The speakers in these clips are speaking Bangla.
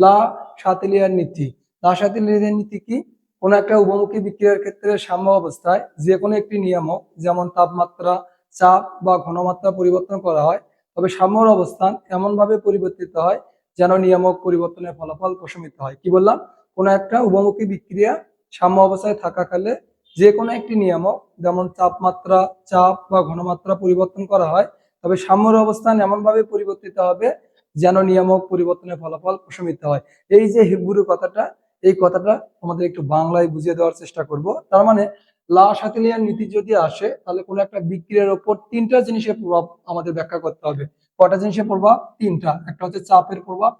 লা নীতি। লা সাতিলিয়ার নীতি কি? কোন একটা উপমুখী বিক্রিয়ার ক্ষেত্রে সাম্য অবস্থায় যে কোনো একটি নিয়ামক, যেমন তাপমাত্রা, চাপ বা ঘনমাত্রা পরিবর্তন করা হয়, তবে সাম্যর অবস্থান এমনভাবে পরিবর্তিত হয় যেন নিয়ামক পরিবর্তনের ফলাফল প্রশমিত হয়। কি বললাম? কোন একটা উপমুখী বিক্রিয়া সাম্য অবস্থায় থাকাকালে যে কোনো একটি নিয়ামক, যেমন তাপমাত্রা, চাপ বা ঘনমাত্রা পরিবর্তন করা হয়, তবে সাম্যর অবস্থান এমনভাবে পরিবর্তিত হবে যেন নিয়ামক পরিবর্তনের ফলাফল প্রশমিত হয়। এই যে হিব্রু কথাটা, এই কথাটা আমাদের একটু বাংলায় বুঝিয়ে দেওয়ার চেষ্টা করব। তার মানে লা সাতিলিয়ান নীতি যদি আসে, তাহলে কোনো একটা বিক্রিয়ার ওপর তিনটা জিনিসের প্রভাব আমাদের ব্যাখ্যা করতে হবে। কটা জিনিসের প্রভাব? তিনটা। একটা হচ্ছে চাপের প্রভাব,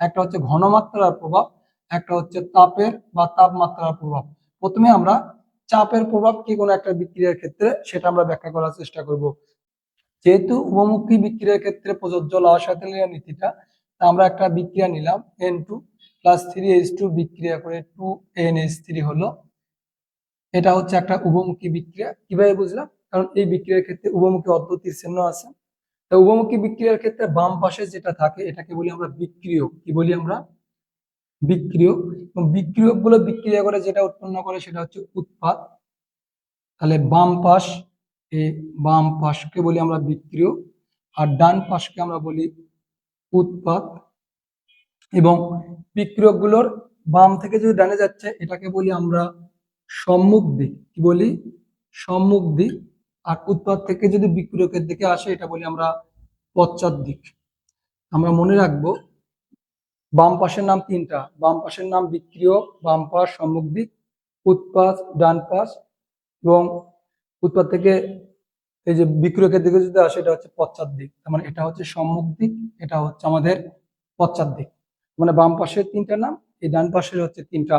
একটা হচ্ছে ঘনমাত্রার প্রভাব, একটা হচ্ছে তাপের বা তাপমাত্রার প্রভাব। প্রথমে আমরা চাপের প্রভাব কি কোনো একটা বিক্রিয়ার ক্ষেত্রে, সেটা আমরা ব্যাখ্যা করার চেষ্টা করব। যেহেতু উপমুখী বিক্রিয়ার ক্ষেত্রে প্রযোজ্য লাসাতেলিয়া নীতিটা আমরা একটা বিক্রিয়া নিলাম N two plus three H two বিক্রিয়া করে টু এন এইচ থ্রি হলো। এটা হচ্ছে একটা উভমুখী বিক্রিয়া। কীভাবে বুঝলাম? কারণ এই বিক্রিয়ার ক্ষেত্রে উভমুখী অদ্ভুতির চিহ্ন আছে। তা উভমুখী বিক্রিয়ার ক্ষেত্রে বাম পাশে যেটা থাকে, এটাকে বলি আমরা বিক্রিয়ক। কি বলি আমরা? বিক্রিয়ক। বিক্রিয়কগুলো বিক্রিয়া করে যেটা উৎপন্ন করে সেটা হচ্ছে উৎপাদ তাহলে বাম পাশ এই বাম পাশকে বলি আমরা বিক্রিয় আর ডান পাশকে আমরা বলি উৎপাদ এবং বিক্রিয়কগুলোর বাম থেকে যদি ডানে যাচ্ছে, এটাকে বলি আমরা সম্মুখ দিক। কি বলি? সম্মুখ দিক। আর উৎপাদ থেকে যদি বিক্রিয়কের দিকে আসে, এটা বলি আমরা পশ্চাৎ দিক। আমরা মনে রাখব, বাম পাশের নাম তিনটা। বাম পাশের নাম বিক্রিয়ক, বাম পাশ সম্মুখ দিক উৎপাদ ডান পাশ এবং উৎপাদ থেকে এই যে বিক্রিয়কের দিকে যদি আসে, এটা হচ্ছে পশ্চাৎ দিক। তার মানে এটা হচ্ছে সম্মুখ দিক, এটা হচ্ছে আমাদের পশ্চাৎ দিক। মানে বাম পাশের তিনটা নাম, এই ডান পাশের হচ্ছে তিনটা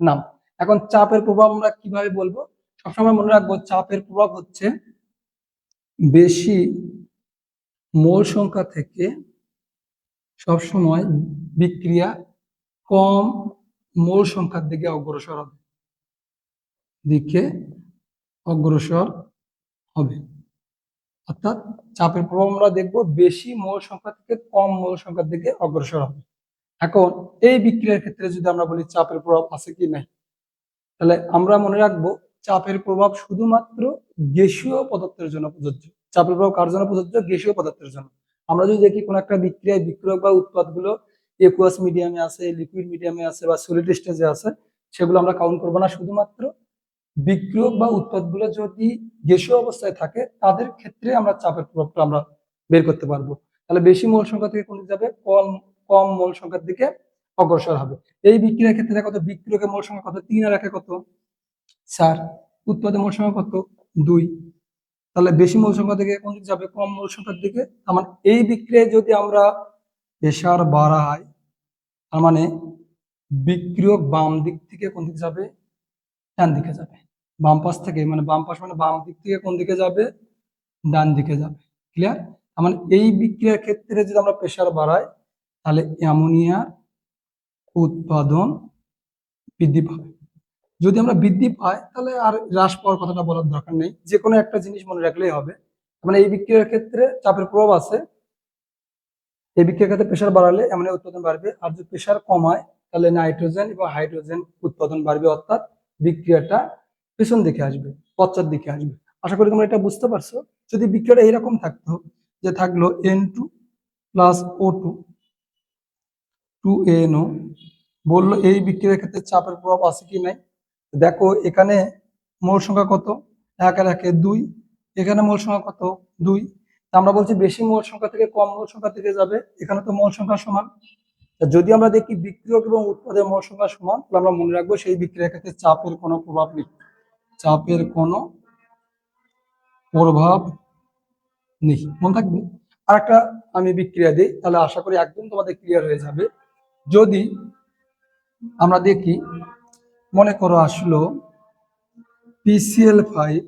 নাম। এখন চাপের প্রভাব আমরা কীভাবে বলব? সবসময় মনে রাখব, চাপের প্রভাব হচ্ছে বেশি মোল সংখ্যা থেকে সবসময় বিক্রিয়া কম মোল সংখ্যার দিকে অগ্রসর হবে। দিকে অগ্রসর হবে। অর্থাৎ চাপের প্রভাব আমরা দেখব বেশি মোল সংখ্যা থেকে কম মোল সংখ্যার দিকে অগ্রসর হবে। এখন এই বিক্রিয়ার ক্ষেত্রে যদি আমরা বলি চাপের প্রভাব আছে কি নাই, তাহলে আমরা মনে রাখব চাপের প্রভাব শুধুমাত্র গ্যাসীয় পদার্থের জন্য প্রযোজ্য। চাপের প্রভাব কার জন্য প্রযোজ্য? গ্যাসীয় পদার্থের জন্য। আমরা যদি দেখি কোন একটা বিক্রিয়ায় বিক্রিয়ক বা উৎপাদগুলো একুয়াস মিডিয়ামে আছে লিকুইড মিডিয়ামে আছে বা সলিড স্টেজে আছে, সেগুলো আমরা কাউন্ট করব না। শুধুমাত্র বিক্রিয়ক বা উৎপাদগুলো যদি গ্যাসীয় অবস্থায় থাকে, তাদের ক্ষেত্রে আমরা চাপের প্রভাবটা আমরা বের করতে পারব। তাহলে বেশি মোল সংখ্যা থেকে কোন যাবে? কম কম মোল সংখ্যার দিকে অগ্রসর হবে। এই বিক্রিয়ার ক্ষেত্রে দেখো তো বিক্রিয়কের মোল সংখ্যা কত? তিন আর একে কত? চার। উৎপাদন মোল সংখ্যা কত? দুই। তাহলে বেশি মোল সংখ্যা থেকে কোন দিকে যাবে? কম মূল সংখ্যার দিকে। তার মানে এই বিক্রিয়ায় যদি আমরা প্রেশার বাড়াই, তার মানে বিক্রিয়ক বাম দিক থেকে কোন দিকে যাবে? ডান দিকে যাবে। বাম পাশ থেকে মানে বাম পাশ মানে বাম দিক থেকে কোন দিকে যাবে? ডান দিকে যাবে। ক্লিয়ার মানে এই বিক্রিয়ার ক্ষেত্রে যদি আমরা প্রেশার বাড়াই, তাহলে অ্যামোনিয়া উৎপাদন বৃদ্ধি পাবে। যদি আমরা বৃদ্ধি পাই, তাহলে আর হ্রাস পাওয়ার কথাটা বলার দরকার নেই। যে কোনো একটা জিনিস মনে রাখলেই হবে। মানে এই বিক্রিয়ার ক্ষেত্রে চাপের প্রভাব আছে। এই বিক্রিয়ার ক্ষেত্রে প্রেশার বাড়ালে এমন উৎপাদন বাড়বে। আর যদি প্রেশার কমায়, তাহলে নাইট্রোজেন এবং হাইড্রোজেন উৎপাদন বাড়বে। অর্থাৎ বিক্রিয়াটা পেছন দিকে আসবে পশ্চাৎ দিকে আসবে। আশা করি তোমরা এটা বুঝতে পারছ। যদি বিক্রিয়াটা এইরকম থাকতো, যে থাকল N two plus O two two N O বলল এই বিক্রিয়ার ক্ষেত্রে চাপের প্রভাব আছে কি নাই? দেখো, এখানে মোল সংখ্যা কত? এক আর একে দুই। এখানে মোল সংখ্যা কত? দুই। আমরা বলছি বেশি মোল সংখ্যা থেকে কম মোল সংখ্যা থেকে যাবে, এখানে তো মোল সংখ্যা সমান। যদি আমরা দেখি বিক্রিয়ক এবং উৎপাদের মোল সংখ্যা সমান, তাহলে আমরা মনে রাখব সেই বিক্রিয়ার ক্ষেত্রে চাপের কোনো প্রভাব নেই। চাপের কোনো প্রভাব নেই। মনে থাকবে? আর একটা আমি বিক্রিয়া দিই, তাহলে আশা করি একদম তোমাদের ক্লিয়ার হয়ে যাবে। যদি আমরা দেখি, মনে করো আসলো পিসিএল ফাইভ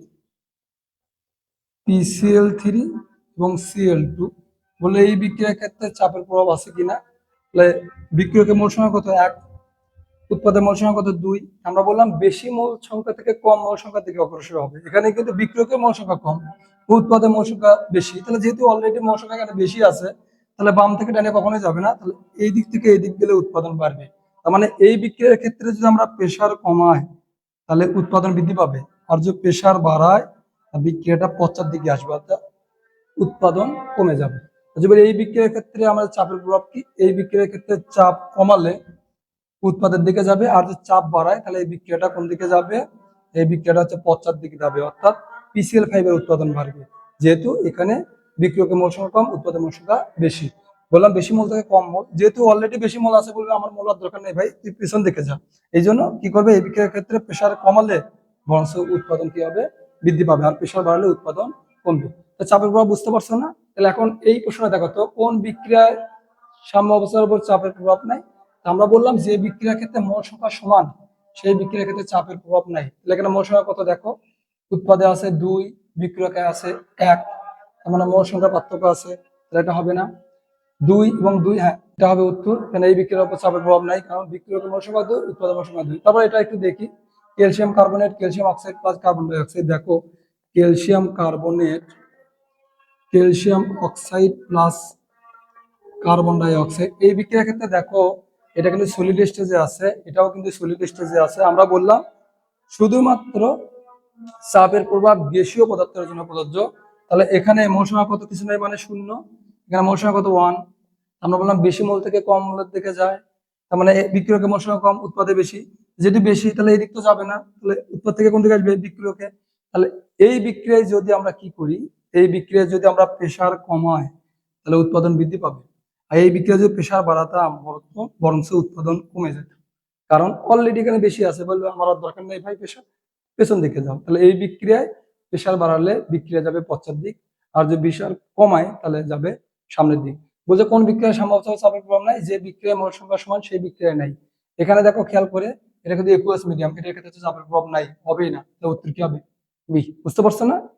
পিসিএল থ্রি এবং সিএল টু বলে এই বিক্রিয়ার ক্ষেত্রে চাপের প্রভাব আছে কিনা? তাহলে বিক্রিয়কের মোল সংখ্যা কত? এক উৎপাদের মোল সংখ্যা কত? দুই। আমরা বললাম বেশি মোল সংখ্যা থেকে কম মোল সংখ্যার দিকে অগ্রসর হবে। এখানে কিন্তু বিক্রিয়কের মোল সংখ্যা কম। উৎপাদের মোল সংখ্যা বেশি। তাহলে যেহেতু অলরেডি মোল সংখ্যা এখানে বেশি আছে, তাহলে বাম থেকে ডানে কখনোই যাবে না। তাহলে এই দিক থেকে এই দিক গেলে উৎপাদন বাড়বে। তার মানে এই বিক্রিয়ার ক্ষেত্রে যদি আমরা প্রেসার কমাই, তাহলে উৎপাদন বৃদ্ধি পাবে। আর যদি প্রেসার বাড়ায় বিক্রিয়াটা পশ্চাৎ দিকে আসবে, অর্থাৎ উৎপাদন কমে যাবে। এই বিক্রিয়ার ক্ষেত্রে আমাদের চাপের প্রভাব কি? এই বিক্রিয়ার ক্ষেত্রে চাপ কমালে উৎপাদের দিকে যাবে আর যদি চাপ বাড়ায়, তাহলে এই বিক্রিয়াটা কোন দিকে যাবে? এই বিক্রিয়াটা হচ্ছে পশ্চাৎ দিকে যাবে, অর্থাৎ পিসিএল ফাইভের উৎপাদন বাড়বে। যেহেতু এখানে বিক্রিয়কের মোল সংখ্যা কম উৎপাদন মোল সংখ্যা বেশি। বললাম বেশি মোল থেকে কম মোল যেহেতু অলরেডি বেশি মোল আছে বলবে, আমার মোল আর দরকার নেই ভাই, তুই পিছন দিকে যা। এই জন্য কি করবে? এই বিক্রিয়ার ক্ষেত্রে প্রেশার কমালে বরঞ্চ উৎপাদন কি হবে? বৃদ্ধি পাবে আর প্রেশার বাড়ালে উৎপাদন কমবে। তো চাপের প্রভাব বুঝতে পারছ না? তাহলে এখন এই প্রশ্নটা দেখো তো, কোন বিক্রিয়ায় সাম্য অবস্থার উপর চাপের প্রভাব নাই? আমরা বললাম যে বিক্রিয়ার ক্ষেত্রে সংখ্যা সমান, সেই বিক্রিয়ার ক্ষেত্রে চাপের প্রভাব নাই। তাহলে এখানে সংখ্যা কত দেখো। উৎপাদে আছে দুই বিক্রিয়কে আছে এক, তার মানে সংখ্যা পার্থক্য আছে, তাহলে এটা হবে না। দুই এবং দুই হ্যাঁ এটা হবে উত্তর, কেন এই বিক্রিয়ার উপর চাপের প্রভাব নাই? কারণ বিক্রিয়কের সংখ্যা দুই উৎপাদন সংখ্যা দুই। তারপর এটা একটু দেখি। Calcium carbonate, calcium oxide plus carbon dioxide দেখো, calcium carbonate, calcium oxide plus carbon dioxide এই বিক্রিয়ার ক্ষেত্রে দেখো এটা কিন্তু সলিড স্টেজে আছে, এটাও কিন্তু সলিড স্টেজে আছে। আমরা বললাম, শুধুমাত্র চাপের প্রভাব গ্যাসীয় পদার্থের জন্য প্রযোজ্য। তাহলে এখানে সংখ্যা কত কিছু নাই মানে শূন্য। এখানে সংখ্যা কত ওয়ান আমরা বললাম বেশি মোল থেকে কম মোলের দিকে যায়। তার মানে বিক্রিয়কে সংখ্যা কম, উৎপাদে বেশি। যেটি বেশি, তাহলে এই দিক তো যাবে না। তাহলে উৎপাদ থেকে কোন দিকে আসবে? বিক্রিয়কে। তাহলে এই বিক্রিয়ায় যদি আমরা কি করি? এই বিক্রিয়ায় যদি আমরা প্রেসার কমাই তাহলে উৎপাদন বৃদ্ধি পাবে। আর এই বিক্রিয়া যদি প্রেসার বাড়াতাম বরং- বরঞ্চ উৎপাদন কমে যেত কারণ অলরেডি এখানে বেশি আছে বলবে, আমার দরকার নেই ভাই প্রেসার পেছন দিকে যাও। তাহলে এই বিক্রিয়ায় প্রেসার বাড়ালে বিক্রিয়া যাবে পশ্চাৎ দিক, আর যদি প্রেসার কমায়, তাহলে যাবে সামনের দিক। বলছে কোন বিক্রিয়ার সম্ভব চাপের প্রভাব নাই? যে বিক্রিয়া মোল সংখ্যা সমান, সেই বিক্রিয়া নাই। এখানে দেখো খেয়াল করে, এটা কিন্তু একুয়াস মিডিয়াম এটার ক্ষেত্রে চাপের প্রভাব নাই, হবেই না। উত্তর কি হবে? বুঝতে পারছ না?